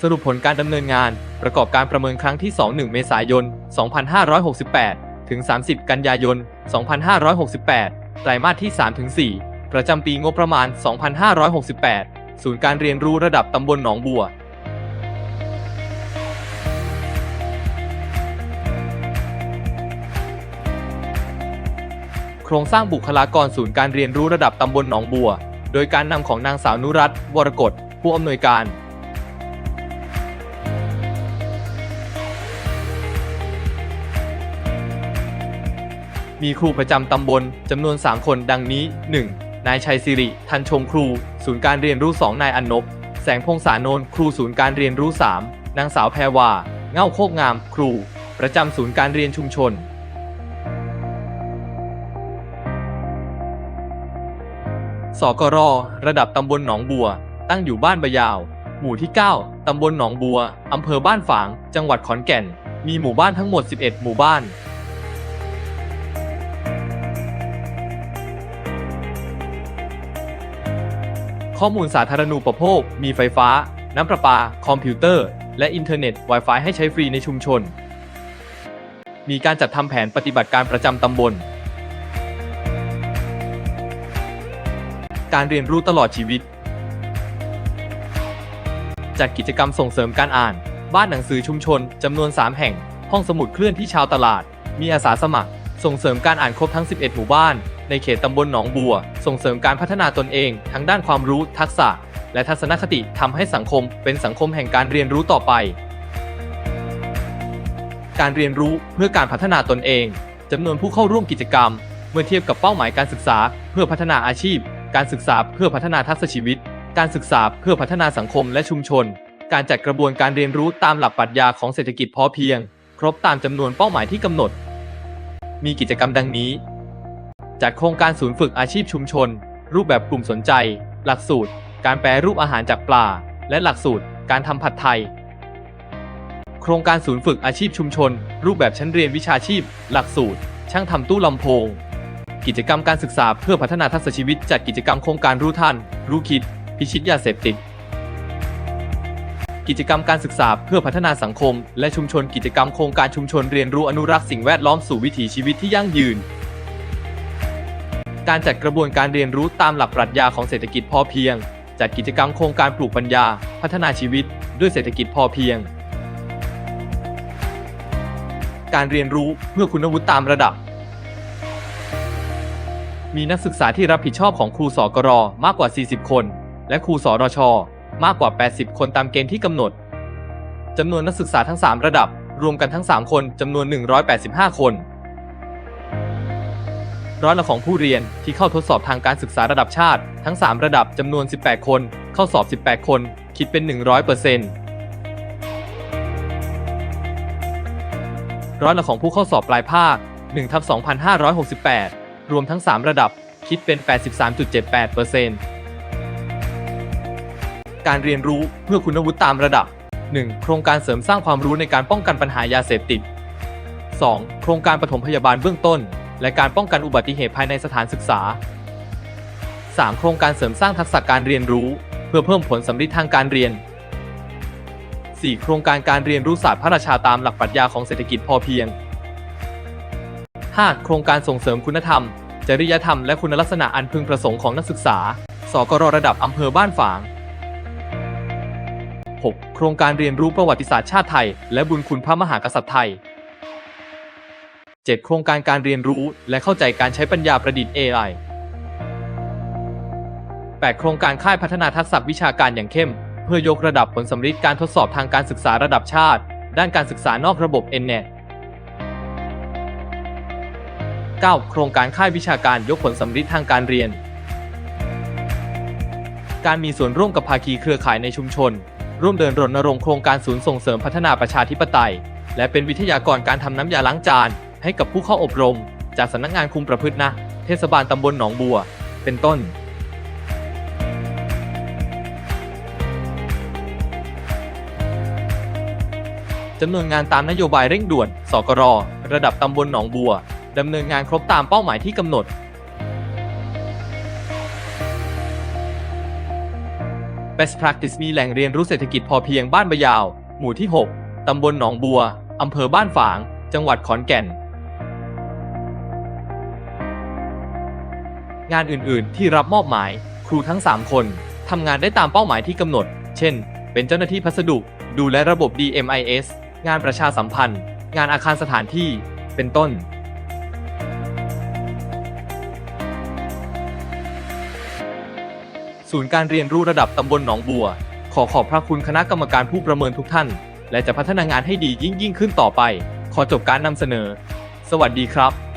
สรุปผลการดำเนินงาน ประกอบการประเมินครั้งที่ 21 เมษายน 2568 ถึง 30 กันยายน 2568 ไตรมาสที่3-4ประจำปีงบประมาณ 2568 ศูนย์การเรียนรู้ระดับตำบลหนองบัวโครงสร้างบุคลากรศูนย์การเรียนรู้ระดับตำบลหนองบัว โดยการนำของนางสาวนุรัตน์วรกฎผู้อำนวยการ มีครูประจำตำบลจำนวน 3 คนดังนี้ 1. นายชัยสิริ ทันชมครู ศูนย์การเรียนรู้ 2 นายอนนบ แสงพงษานนท์ครูศูนย์การเรียนรู้ 3 นางสาวแพรวา เง่าโคกงาม ครู ประจำศูนย์การเรียนชุมชนสกรระดับตำบลหนองบัว ตั้งอยู่บ้านบะยาว หมู่ที่ 9 ตำบลหนองบัว อำเภอบ้านฝาง จังหวัดขอนแก่น มีหมู่บ้านทั้งหมด 11 หมู่บ้าน ข้อมูลสาธารณูปโภค มีไฟฟ้า น้ำประปา คอมพิวเตอร์ และอินเทอร์เน็ต Wi-Fi ให้ใช้ฟรีในชุมชน มีการจัดทำแผนปฏิบัติการประจำตำบล การเรียนรู้ตลอดชีวิต จัดกิจกรรมส่งเสริมการอ่าน บ้านหนังสือชุมชนจำนวน 3 แห่ง ห้องสมุดเคลื่อนที่ชาวตลาด มีอาสาสมัคร ส่งเสริมการอ่านครบทั้ง 11 หมู่บ้าน ในเขตตำบลหนองบัว ส่งเสริมการพัฒนาตนเองทั้งด้านความรู้ทักษะ และทัศนคติทำให้สังคมเป็นสังคมแห่งการเรียนรู้ต่อไป การเรียนรู้เพื่อการพัฒนาตนเองจำนวนผู้เข้าร่วมกิจกรรม เมื่อเทียบกับเป้าหมายการศึกษา เพื่อพัฒนาอาชีพ การศึกษาเพื่อพัฒนาทักษะชีวิต การศึกษาเพื่อพัฒนาสังคมและชุมชน การจัดกระบวนการเรียนรู้ตามหลักปรัชญาของเศรษฐกิจพอเพียง ครบตามจำนวนเป้าหมายที่กำหนด มีกิจกรรมดังนี้ จัดโครงการศูนย์ฝึกอาชีพชุมชน รูปแบบกลุ่มสนใจ หลักสูตร การแปรรูปอาหารจากปลา และหลักสูตร การทำผัดไทย โครงการศูนย์ฝึกอาชีพชุมชน รูปแบบชั้นเรียนวิชาชีพ หลักสูตร ช่างทำตู้ลำโพง กิจกรรมการศึกษาเพื่อพัฒนาทักษะชีวิตจัดกิจกรรมโครงการรู้ทัน รู้คิด พิชิตยาเสพติดกิจกรรมการศึกษาเพื่อพัฒนาสังคม และชุมชนกิจกรรมโครงการชุมชนเรียนรู้อนุรักษ์สิ่งแวดล้อมสู่วิถีชีวิตที่ยั่งยืน การจัดกระบวนการเรียนรู้ตามหลักปรัชญาของเศรษฐกิจพอเพียง จัดกิจกรรมโครงการปลูกปัญญา พัฒนาชีวิต ด้วยเศรษฐกิจพอเพียง การเรียนรู้เพื่อคุณวุฒิตามระดับ มีนักศึกษาที่รับผิดชอบของครูสกรมากกว่า 40 คน และครูสรช มากกว่า 80 คนตามเกณฑ์ที่กำหนดจำนวนนักศึกษาทั้ง 3 ระดับ รวมกันทั้ง 3 คนจำนวน 185 คน ร้อยละของผู้เรียนที่เข้าทดสอบทางการศึกษาระดับชาติ ทั้ง 3 ระดับจำนวน 18 คน เข้าสอบ 18 คน คิดเป็น 100%ร้อยละของผู้เข้าสอบปลายภาค1ทับ2,568 รวมทั้ง 3 ระดับคิดเป็น 83.78%การเรียนรู้เพื่อคุณวุฒิตามระดับ 1. โครงการเสริมสร้างความรู้ในการป้องกันปัญหายาเสพติด 2. โครงการปฐมพยาบาลเบื้องต้น และการป้องกันอุบัติเหตุภายในสถานศึกษา 3. โครงการเสริมสร้างทักษะการเรียนรู้ เพื่อเพิ่มผลสำลิดทางการเรียน 4. โครงการการเรียนรู้ศาสตร์พระราชาตามหลักปรัชญาของเศรษฐกิจพอเพียง 5. โครงการส่งเสริมคุณธรรม จริยธรรมและคุณลักษณะอันพึงประสงค์ของนักศึกษา สกรระดับอำเภอบ้านฝาง 6. โครงการเรียนรู้ประวัติศาสตร์ชาติไทย และบุญคุณพระมหากษัตริย์ไทย 7. โครงการการเรียนรู้ และเข้าใจการใช้ปัญญาประดิษฐ์ AI 8. โครงการค่ายพัฒนาทักษะวิชาการอย่างเข้ม เพื่อยกระดับผลสำลิดการทดสอบทางการศึกษาระดับชาติ ด้านการศึกษานอกระบบ NNET 9. โครงการค่ายวิชาการยกผลสำลิดทางการเรียน การมีส่วนร่วมกับภาคีเครือข่ายในชุมชน ร่วมเดินรณรงค์โครงการศูนย์ส่งเสริมพัฒนาประชาธิปไตย และเป็นวิทยากรการทำน้ำยาล้างจาน ให้กับผู้เข้าอบรม จากสำนักงานคุมประพฤตินะ เทศบาลตำบลหนองบัว เป็นต้นจำนวนงานตามนโยบายเร่งด่วน สกร ระดับตำบลหนองบัว ดำเนินงานครบตามเป้าหมายที่กำหนด Best Practice มีแหล่งเรียนรู้เศรษฐกิจพอเพียงบ้านบะยาว หมู่ที่ 6 ตำบลหนองบัว อำเภอบ้านฝาง จังหวัดขอนแก่น งานอื่นๆ ที่รับมอบหมาย ครูทั้ง 3 คนทำงานได้ตามเป้าหมายที่กำหนด เช่น เป็นเจ้าหน้าที่พัสดุ ดูแลระบบ DMIS งานประชาสัมพันธ์ งานอาคารสถานที่ เป็นต้น ศูนย์การเรียนรู้ระดับตำบลหนองบัว ขอขอบพระคุณคณะกรรมการผู้ประเมินทุกท่าน และจะพัฒนางานให้ดียิ่งยิ่งขึ้นต่อไป ขอจบการนำเสนอ สวัสดีครับ